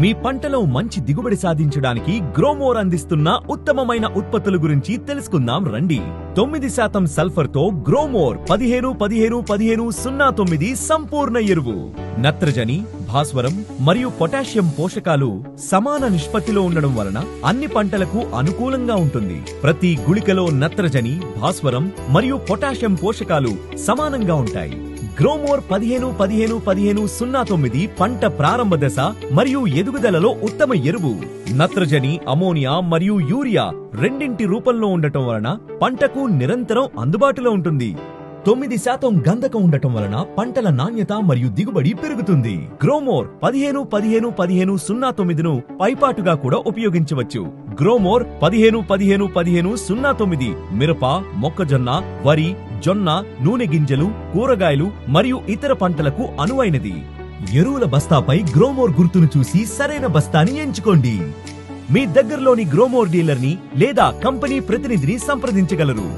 మీ పంటలో మంచి దిగుబడి సాధించడానికి గ్రోమోర్ అందిస్తున్న ఉత్తమమైన ఉత్పత్తుల గురించి తెలుసుకుందాం రండి. తొమ్మిది శాతం సల్ఫర్తో గ్రోమోర్ పదిహేను పదిహేను పదిహేను సున్నా తొమ్మిది సంపూర్ణ ఎరువు. నత్రజని భాస్వరం మరియు పొటాషియం పోషకాలు సమాన నిష్పత్తిలో ఉండడం వలన అన్ని పంటలకు అనుకూలంగా ఉంటుంది. ప్రతి గుళికలో నత్రజని భాస్వరం మరియు పొటాషియం పోషకాలు సమానంగా ఉంటాయి. గ్రోమోర్ పదిహేను పదిహేను పదిహేను సున్నా తొమ్మిది పంట ప్రారంభ దశ మరియు ఎదుగుదలలో ఉత్తమ ఎరువు. నత్రజని అమోనియా మరియు యూరియా రెండింటి రూపంలో ఉండటం వలన పంటకు నిరంతరం అందుబాటులో ఉంటుంది. తొమ్మిది శాతం గంధకం ఉండటం వలన పంటల నాణ్యత మరియు దిగుబడి పెరుగుతుంది. గ్రోమోర్ పదిహేను పదిహేను పదిహేను సున్నా తొమ్మిదిను పైపాటుగా కూడా ఉపయోగించవచ్చు. గ్రోమోర్ పదిహేను పదిహేను పదిహేను సున్నా తొమ్మిది మిరప మొక్కజొన్న వరి జొన్న నూనె గింజలు కూరగాయలు మరియు ఇతర పంటలకు అనువైనది. ఎరువుల బస్తాపై గ్రోమోర్ గుర్తును చూసి సరైన బస్తాని ఎంచుకోండి. మీ దగ్గరలోని గ్రోమోర్ డీలర్ని లేదా కంపెనీ ప్రతినిధిని సంప్రదించగలరు.